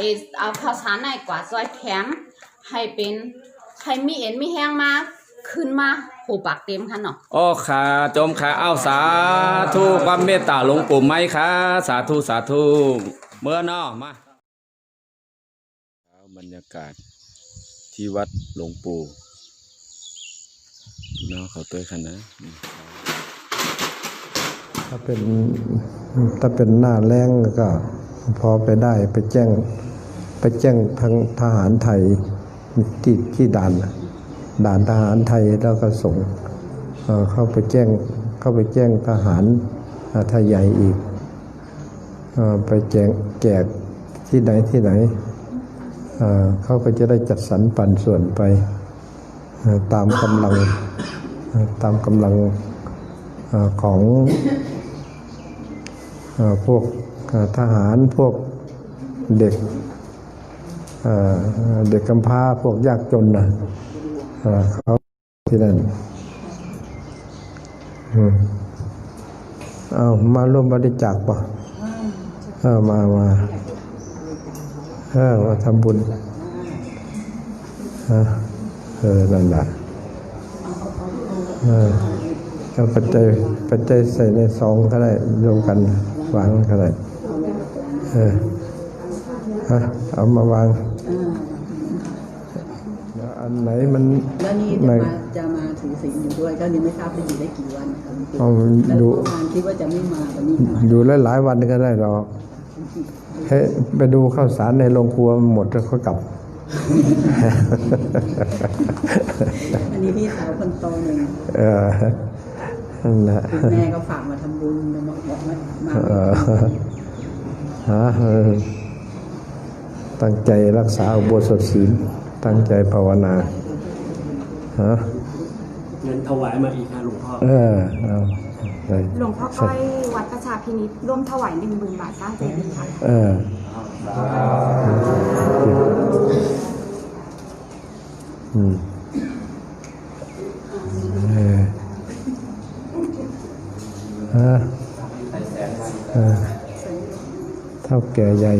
เออเอาข้าวสารในกว่าซอยแถมให้เป็นให้มีเอ็นมีแห้งมาขึ้นมาหูปากเต็มค่ะเนาะโอ้ขาจมขาเอาสาธุความเมตตาหลวงปู่ไหมคะสาธุสาธุเมื่อเนอมาบรรยากาศที่วัดหลวงปู่พี่น้องเขาตัวคันนะอืมถ้าเป็นถ้าเป็นหน้าแรงก็พอไปได้ไปแจ้ง ไปแจ้งทางทหารไทยที่ที่ด่านด่านทหารไทยแล้วก็ส่งเข้าไปแจ้งเข้าไปแจ้งทหารอ่าไทยใหญ่อีกไปแจงแจกที่ไหนที่ไหนเขาก็จะได้จัดสรรปันส่วนไปตามกำลังตามกำลังอของอพวกทหารพวกเด็ก เด็กกำพร้าพวกยากจนนะเขาที่นั่นเอามาร่วมบริจาคปะเออมามาเออมาทำบุญเออเออนั่นแหละเออก็ปัจจัยปัจจัยใส่ในซองก็ได้รวมกันวางก็ได้เออเอามาวาง ไหนมัน แล้วนี่ไหนจะมาจะมาถือศีลอยู่ด้วยก็ยังไม่ทราบจะอยู่ได้กี่วันค่ะหลวงปู่เอาแล้วดูเมื่อวานคิดว่าจะไม่มาวันนี้มาอยู่หลายๆวันก็ได้หรอกให้ไปดูข้าวสารในโรงครัวหมดแล้วก็กลับ อันนี้พี่สาวคนโตหนึ่งเออนั่นแหละคุณแม่ก็ฝากมาทำบุญมาบอกบอกมามาเออฮะเออตั้งใจรักษาอุโบสถศีล ตั้งใจภาวนาฮะเงินถวายมาอีกค่ะหลวงพ่อ เออเอาเลยหลวงพ่อก้อยวัดประชาพินิจร่วมถวายหนึ่งหมื่นบาทสร้างเจดีย์ค่ะ เอออืมเออฮะเออเท่าแก่ใหญ่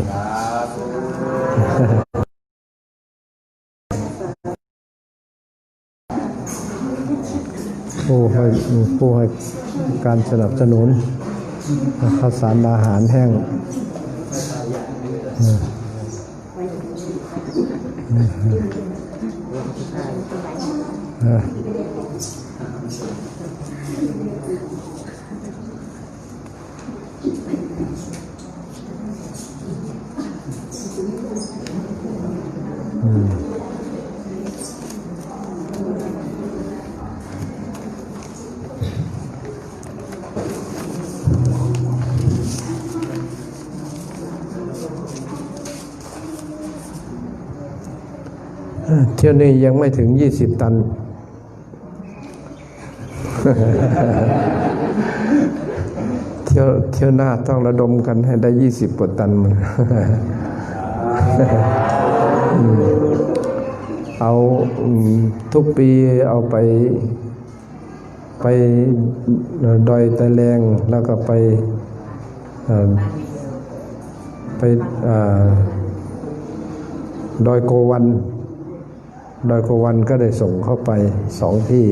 ผู้ให้ผู้ให้การสนับสนุนข้าวสารอาหารแห้งอ่า เที่ยวนี้ยังไม่ถึงยี่สิบตัน เที่ยวเที่ยวหน้าต้องระดมกันให้ได้ยี่สิบกว่าตันมันเอาทุกปีเอาไป ไปดอยตะแรงแล้วก็ไปไปอดอยโกวัน ดอยโกวันก็ได้ส่งเข้าไปสองที่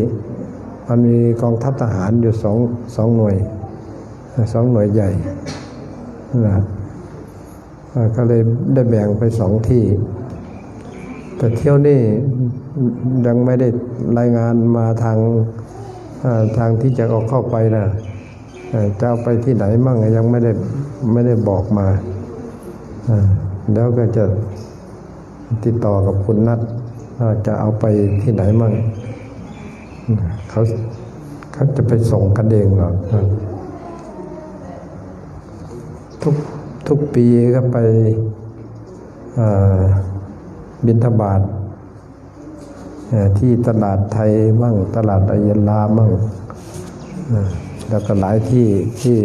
มันมีกองทัพทหารอยู่สองสองหน่วยสองหน่วยใหญ่นะก็เลยได้แบ่งไปสองที่ แต่เที่ยวนี้ยังไม่ได้รายงานมาทางทางที่จะเอาเข้าไปนะเจะเอาไปที่ไหนมั่งยังไม่ได้ไม่ได้บอกมาแล้วก็จะติดต่อกับคุณนัท ว่าจะเอาไปที่ไหนมั่งเขาเขาจะไปส่งกันเองหรอทุกทุกปีก็ไปบินทบาทที่ตลาดไทยมั่งตลาดอายลามั่งแล้วก็หลายที่ที่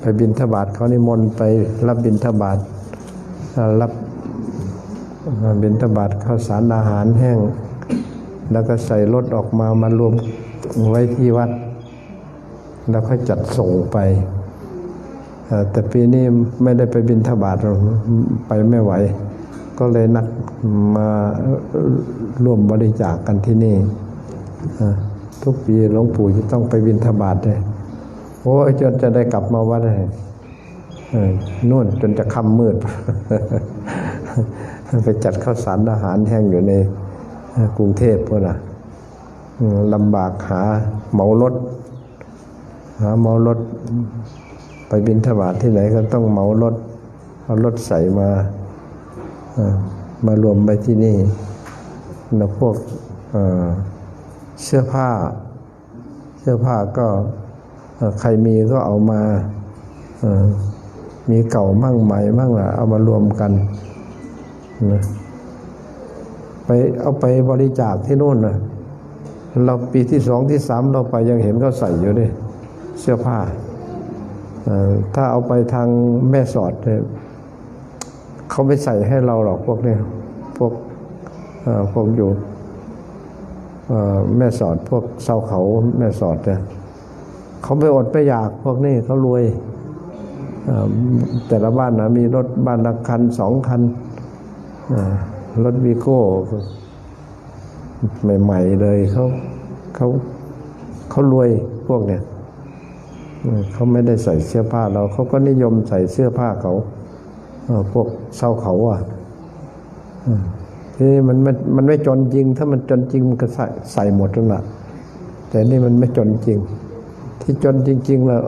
ไปบินทบาทเขานิมนต์ไปรับบินทบาทรับ บินทบาทข้าวสารอาหารแห้ง แล้วก็ใส่รถออกมามารวมไว้ที่วัด แล้วก็จัดส่งไป แต่ปีนี้ไม่ได้ไปบินทบาทไปไม่ไหว ก็เลยนัดมาร่วมบริจาคกันที่นี่ ทุกปีหลวงปู่จะต้องไปบินทบาทเลยโอ้จนจะได้กลับมาวัดเลยนู่นจนจะค่ำมืด ไปจัดข้าวสารอาหารแห้งอยู่ในกรุงเทพพวกน่ะลำบากหาเหมารถ หาเหมารถ ไปบินทบาทที่ไหนก็ต้องเหมารถ เอารถใส่มามารวมไปที่นี่แล้วพวกเสื้อผ้า เสื้อผ้าก็ใครมีก็เอามามีเก่ามั่งใหม่มั่งล่ะเอามารวมกัน นะไปเอาไปบริจาคที่นู่นนะเราปีที่สองที่สามเราไปยังเห็นเขาใส่อยู่เลยเสื้อผ้า ถ้าเอาไปทางแม่สอดเนี่ยเขาไม่ใส่ให้เราหรอกพวกเนี้ยพวกเอ่อพวกอยู่แม่สอดพวกเสาเขาแม่สอดเนี่ยเขาไม่อดไม่อยากพวกนี้เขารวยแต่ละบ้านนะมีรถบ้านละคันสองคัน รถวีโก้ใหม่ ๆ เลยเขาเขาเขารวยพวกเนี่ยเขาไม่ได้ใส่เสื้อผ้าเราเขาก็นิยมใส่เสื้อผ้าเขาพวกเศร้าเขาอะทีนี้มันไม่มันไม่จนจริง ถ้ามันจนจริงมันก็ใส่ใส่หมดนั่นแหละแต่นี่มันไม่จนจริง ที่จนจริง ๆ แล้ว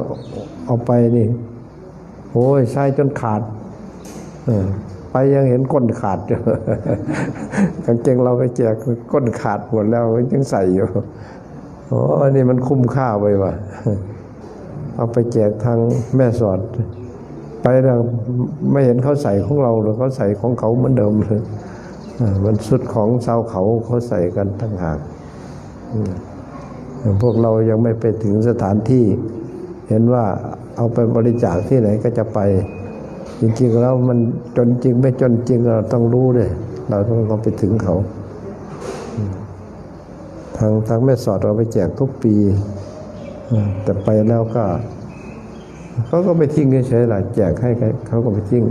เอาไปนี่โอ้ยใส่จนขาด เออ ไปยังเห็นก้นขาดอยู่กางเกงเราไปแจกก้นขาดหมดแล้วยังใส่อยู่โอ้นี่มันคุ้มค่าไปว่ะเอาไปแจกทางแม่สอด ไปแล้วไม่เห็นเขาใส่ของเราหรือเขาใส่ของเขาเหมือนเดิมเลยมันสุดของชาวเขาเขาใส่กันทั้งหากพวกเรายังไม่ไปถึงสถานที่ เห็นว่าเอาไปบริจาคที่ไหนก็จะไป จริงๆแล้วมันจนจริงไม่จนจริงเราต้องรู้เลยเราต้องเอาไปถึงเขา ทางทางแม่สอดเราไปแจกทุกปี แต่ไปแล้วก็เขาก็ไปทิ้งเฉยๆหละแจกให้เขาก็ไปทิ้ง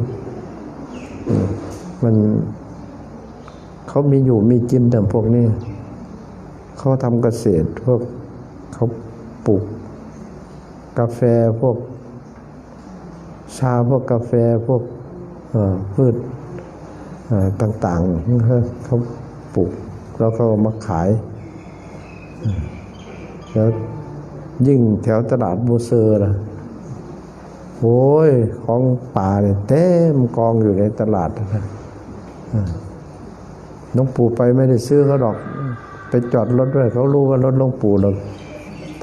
มมันเขามีอยู่มีกินแต่พวกนี้เขาทำเกษตรพวกเขาปลูกกาแฟพวก ชาพวกกาแฟพวกพืชต่างๆเขาปลูกแล้วเอามาขาย แล้วยิ่งแถวตลาดบูเซอร์นะโอ้ยของป่าเนี่ยเต็มกองอยู่ในตลาดนะอ่าหลวงปู่ไปไม่ได้ซื้อเขาดอก ไปจอดรถด้วยเขารู้ว่ารถหลวงปู่เรา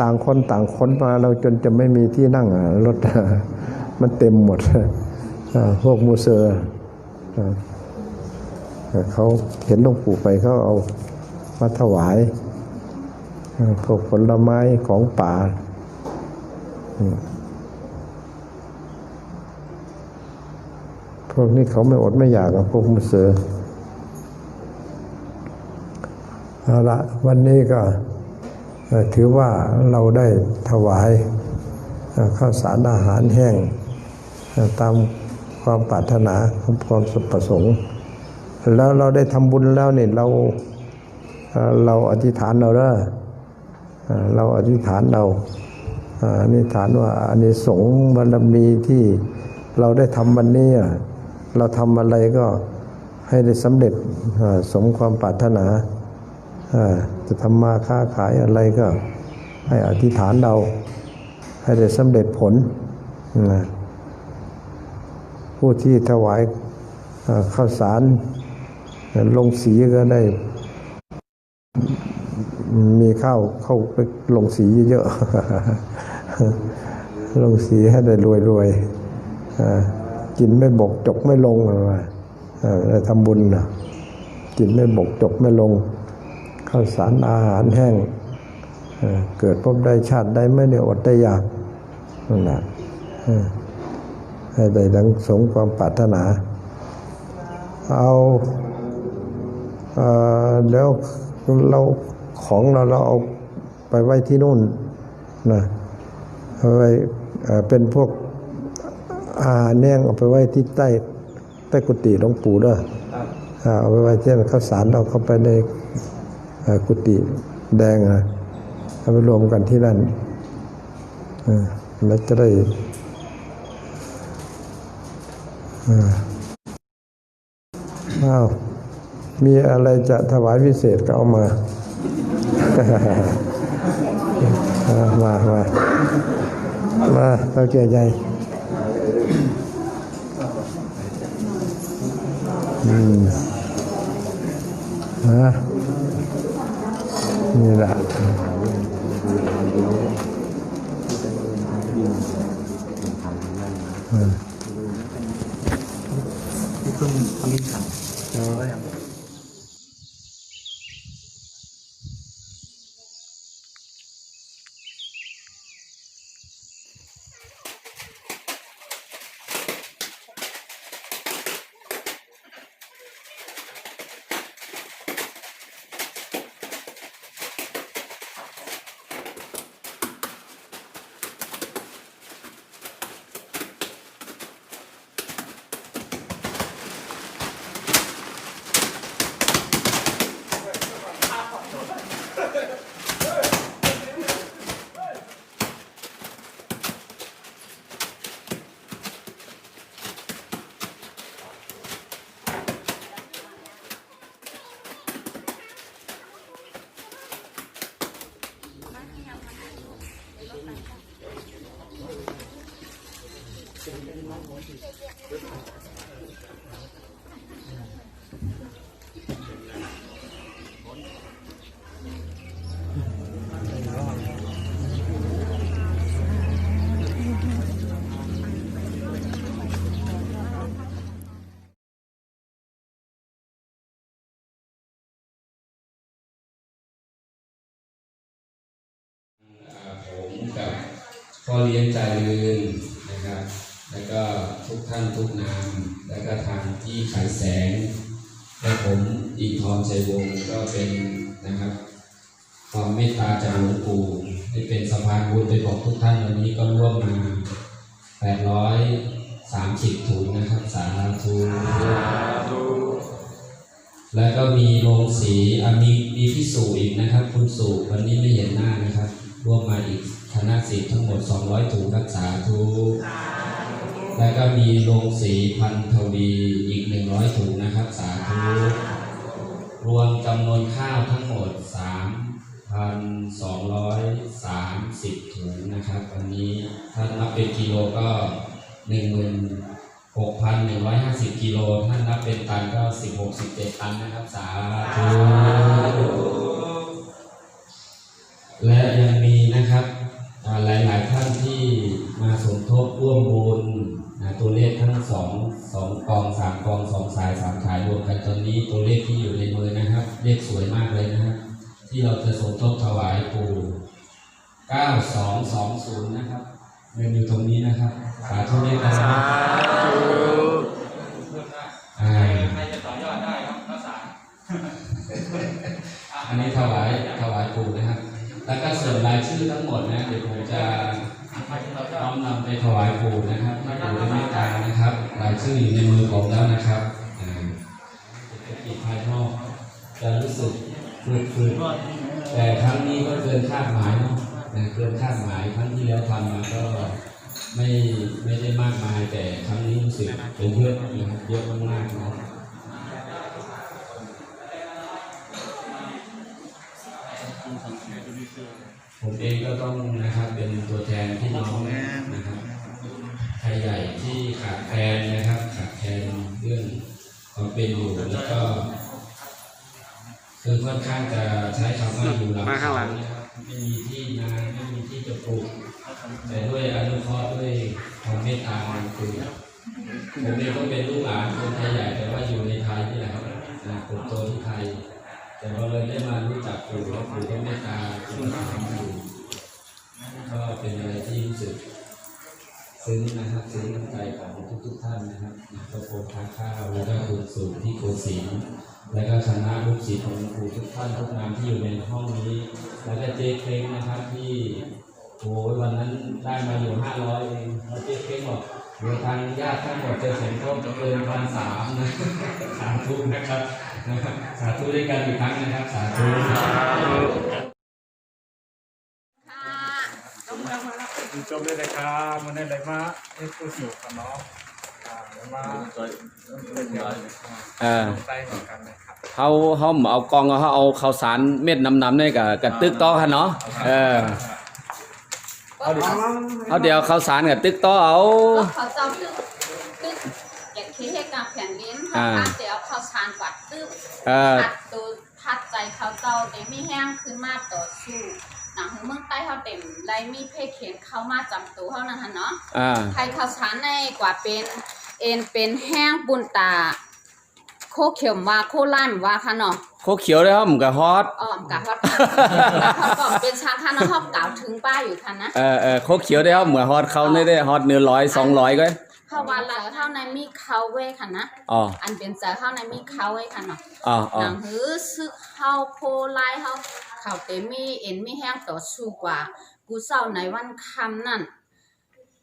ต่างคนต่างคนมาเราจนจะไม่มีที่นั่งรถ มันเต็มหมดพวกมูเซอร์เขาเห็นหลวงปู่ไปเขาเอามาถวายพวกผลไม้ของป่า พวกนี้เขาไม่อดไม่อยากกับพวกมุเสือเอาละวันนี้ก็ถือว่าเราได้ถวายข้าวสารอาหารแห้ง ตามความปรารถนาความสุประสงค์ แล้วเราได้ทำบุญแล้วเนี่ยเราเราอธิษฐานเราเด้อเราอธิษฐานเราอธิษฐานว่าอานิสงส์บารมีที่เราได้ทำวันนี้เราทำอะไรก็ให้ได้สำเร็จสมความปรารถนาอ่าจะทำมาค้าขายอะไรก็ให้อธิษฐานเราให้ได้สำเร็จผลนะ ผู้ที่ถวายข้าวสาร ลงสีก็ได้ มีข้าวเข้าไปลงสีเยอะๆลงสีให้ได้รวยๆกินไม่บกจกไม่ลงอะไรทำบุญนะกินไม่บกจกไม่ลงข้าวสารอาหารแห้งเกิดพบได้ชาติได้ไม่ได้อดได้อยากนั่นแหละ ให้ได้ดังสมความปรารถนา เอาเอแล้วเราของเราเราเอาไปไว้ที่นู่นนะเอาไว้เป็นพวกอาแนงเอาไปไว้ที่ใต้ใต้กุฏิหลวงปู่ด้วยเอาไปไว้เช่นข้าวสารเอาเข้าไปในกุฏิแดงนะเอาไปรวมกันที่นั่นแล้วจะได้ อา้าวมีอะไรจะถวายพิเศษก็เอามา มา มา มาเราเกี่ยใหญ่อืมฮะนี่แหละ เลี้ยงใจลืนนะครับ แล้วก็ทุกท่านทุกนาม แล้วก็ทางที่ขายแสง และผมอีกทองชัยวงศ์ก็เป็นนะครับความเมตตาจากหลวงปู่ที่เป็นสะพานบุญไปบอกทุกท่านวันนี้ก็ร่วมมา830ถุงนะครับสาธุแล้วก็มีโรงสีมีมีพี่สุอีกนะครับ คุณสุวันนี้ไม่เห็นหน้านะครับ ร่วมมาอีก คณะสิทธิ์ทั้งหมด 200 ถุงรักษาทุกแล้วก็มีโรงสีพันทวีอีก 100 ถุงนะครับ สาธุ รวมจำนวนข้าวทั้งหมด 3,230 ถุงนะครับวันนี้ถ้านับเป็นกิโลก็ 16,150 กิโลถ้านับเป็นตันก็ 16-17 ตันนะครับ สาธุ และยังมีนะครับอ่าหลาย ๆ ท่านที่มาสม ทบร่วมบุญนะตัวเลขทั้งสองสองกองสามกองสองสายสามสายรวมกันตอนนี้ตัวเลขที่อยู่ในมือนะครับ เลขสวยมากเลยนะครับที่เราจะสมทบถวายปู่9220 นะครับเงินอยู่ตรงนี้นะครับ สาธุด้วยกันสาธุใครจะต่อยอดได้ครับภาษาอันนี้ถวายถวายปู่นะครับ แล้วก็ส่วนรายชื่อทั้งหมดนะ เดี๋ยวผมจะ น้อมนำไปถวายปู่นะครับให้ปู่ได้เมตตานะครับรายชื่ออยู่ในมือผมแล้วนะครับอ่าเศรษฐกิจภายนอกจะรู้สึกฝืดๆแต่ครั้งนี้ก็เกินคาดหมายเนาะนะเกินคาดหมายครั้งที่แล้วทำมาก็ไม่ไม่ได้มากมายแต่ครั้งนี้รู้สึกเป็นเยอะนะครับเยอะมากๆนะ ผมเองก็ต้องนะครับเป็นตัวแทนพี่น้องนะครับไทยใหญ่ที่ขาดแคลนนะครับขาดแคลนเรื่องความเป็นอยู่แล้วก็คือค่อนข้างจะใช้คำว่าอยู่หลังเขานะครับไม่มีที่นาไม่มีที่จะปลูกแต่ด้วยอนุเคราะห์ด้วยความเมตตาคือผมเองก็เป็นลูกหลานคนไทยใหญ่แต่ว่าอยู่ในไทยนี่แหละครับนะผมโตที่ไทย แต่พอเลยได้มารู้จักปู่แล้วปู่ก็เมตตาอุปถัมภ์อยู่ก็เป็นอะไรที่รู้สึกซึ้งนะครับซึ้งน้ำใจของทุกๆท่านนะครับนะพระโพธิ์าข้าวแล้วก็คุณสูตรที่โกศินทร์แล้วก็คณะลูกศิษย์ของหลวงปู่ทุกท่านทุกนามที่อยู่ในห้องนี้ แล้วก็เจ๊เค้งนะครับที่โอ้ยวันนั้นได้มาอยู่ห้าร้อยเองแล้วเจ๊เค้งบอก เดี๋ยวทางญาติท่านบอกจะสมทบเกินพันสามนะสาธุนะครับนะครับสาธุด้วยกันอีกครั้งนะครับ สาธุจบเลยนะครับมันได้เลยมาเอ็กซ์คลูซีฟกันเนาะอ่าเดี๋ยวมาเป็นเดียวเออใส่เหมือนกันนะครับเขาเขาเอากองเขาเอาข้าวสารเม็ดน้ำๆนี่กับกับตึกต่อค่ะเนาะเออ เอาดิเอาเดี๋ยวข้าวสารกับตึกต่อเอาก็เขาเจ้าตึกตึกแกะเคให้กับแผ่นดินเขาอ่าพาเดี๋ยวเขาชานกวัดตึกเออ พัดตัวพัดใจเขาเจ้าเดมีแห้งขึ้นมาต่อสู้หนังเมืองใต้เขาเต็มไรมีเพศเข็นเข้ามาจำตัวเขานั่นฮะเนาะ อ่า ไทยข้าวสารในกว่าเป็นเอ็นเป็นแห้งบุญตา โคเขียวว่าโคล่ามว่าค่ะเนาะ โคกเขียวได้ครับผมกับฮอต อ้อมกับว่าเขาก็เป็นช้างค่ะเนาะเขากล่าวถึงป้าอยู่ค่ะนะ เออเออโคกเขียวได้ครับเหมือนฮอตเขาไม่ได้ฮอตเนื้อร้อยสองร้อยก็เขาว่าละเท่าในมีเขาเว้ค่ะนะ อ๋ออันเป็นเจอเข้าในมีเขาไว้ค่ะเนาะอ๋ออ๋อหนังหือซึกเฮาโคไลเฮาเขาเตมีเอ็นมีแห้งต่อสู้กว่า กูเศร้าในวันคำนั่น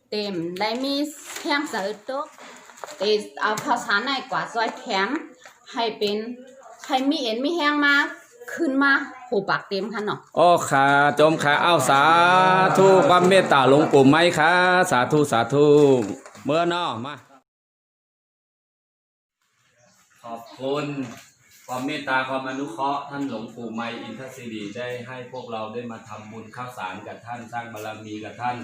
เต็มได้มีแห้งเสือตกเตเอาข้าวสารในกว่าซอยแถมให้เป็น ให้มีเอ็นมีแห้งมาขึ้นมาหูปากเต็มค่ะเนาะโอ้ขาจมขาเอาสาธุความเมตตาหลวงปู่ไหมคะสาธุสาธุเมื่อนอมา ขอบคุณความเมตตาความอนุเคราะห์ท่านหลวงปู่ไมอินทศิริได้ให้พวกเราได้มาทำบุญข้าวสารกับท่านสร้างบารมีกับท่าน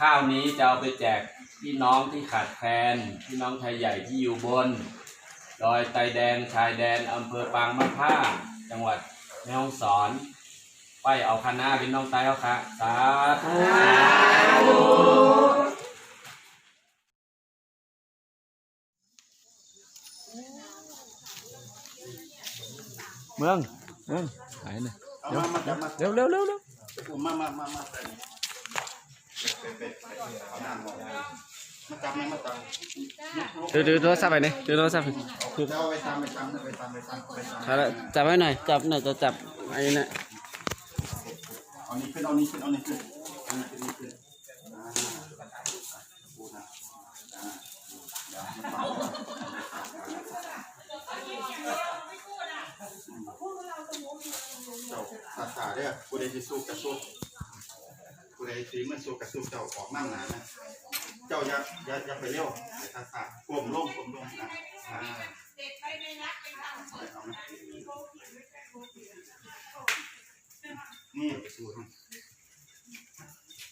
ข้าวนี้จะเอาไปแจกพี่น้องที่ขาดแคลนพี่น้องไทยใหญ่ที่อยู่บน ดอยไตแดงชายแดนอำเภอปางมะผ้าจังหวัดแม่ฮ่องสอน ไปเอาคณะเป็นน้องไตเอาค่ะสาธุเมืองเมืองไหนเนี่ยเร็วเร็วเร็วเร็วมามามามา จับไหมมาจับดูดูโทรศัพท์ไปนี่ดูโทรศัพท์ไปจะเอาไปตามไปตามไปตามไปตามไปตามเอาละจับไว้หน่อย จับหน่อยจะจับไอ้นี่เอานี้ขึ้นเอานี้ขึ้นเอานี้ขึ้นเอานี้ขึ้นนี่ขึ้นอ่าพูดนะอ่าเดี๋ยวมาฟังเจ้าตาตาเด้อผู้ใดที่สู้กระสู้ผู้ใดที่มันสู้กระสู้เจ้าออกนั่งหนานะ จ้าอย่าอย่าอย่าไปเร็วอ้ตาตาก้มลงก้มลงนะอ่านี่สูตร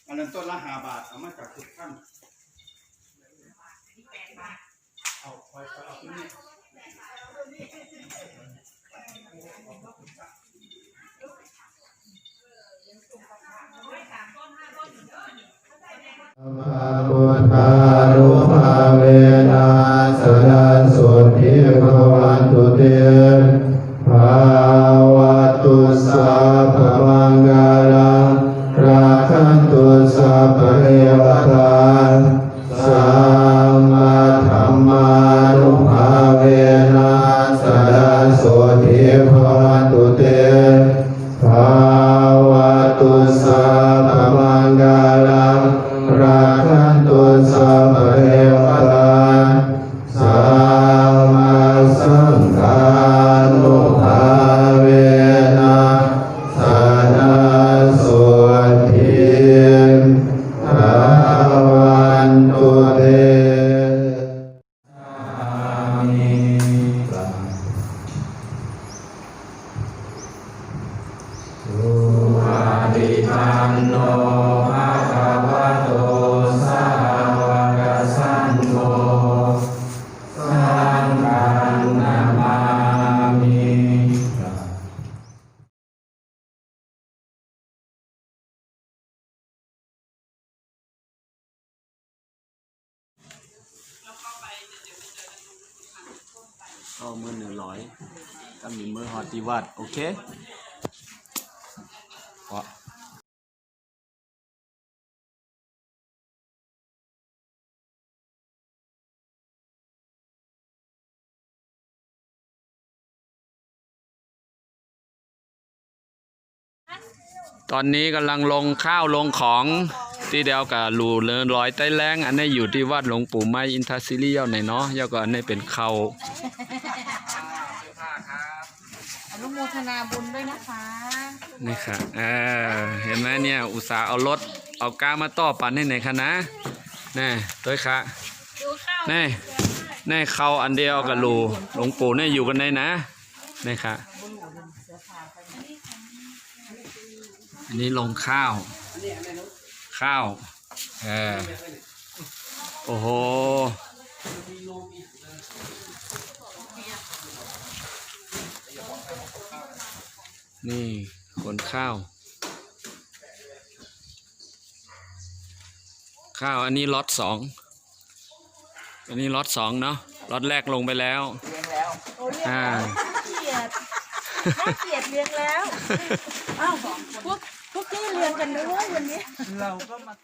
อันนั้นต้นละหาบาท เอามาจากทุกท่านเอาไปไปเอาที่นี่ พุทธารุภาเวนะสดัสสุทิภวันตุเต เคเพราตอนนี้กำลังลงข้าวลงของที่เดียวกับรูเลินร้อยใต้แรงอันนี้อยู่ที่วัดหลวงปู่ไม้อินทศิริเยาในเนาะแล้วก็อันนี้เป็นเขา นุโมทนาบุญด้วยนะคะนี่ค่ะเออเห็นไหมเนี่ย อุตส่าห์เอารถ เอาก้ามาต่อปันให้ไหนคะนะนี่ตัวค่ะนี่นี่เขาอันเดียวกับรูหลวงปู่นี่อยู่กันได้นะนี่ค่ะอันนี้ลงข้าว ข้าวเออโอ้โห นี่ขนข้าว ข้าวอันนี้ล็อตสองอันนี้ล็อตสองเนาะล็อตแรกลงไปแล้วอ่าเกียรติน่าเกลียดเลี้ยงแล้วอ้าวพวกพวกพี่เลี้ยงกันด้วยวันนี้ เราก็มา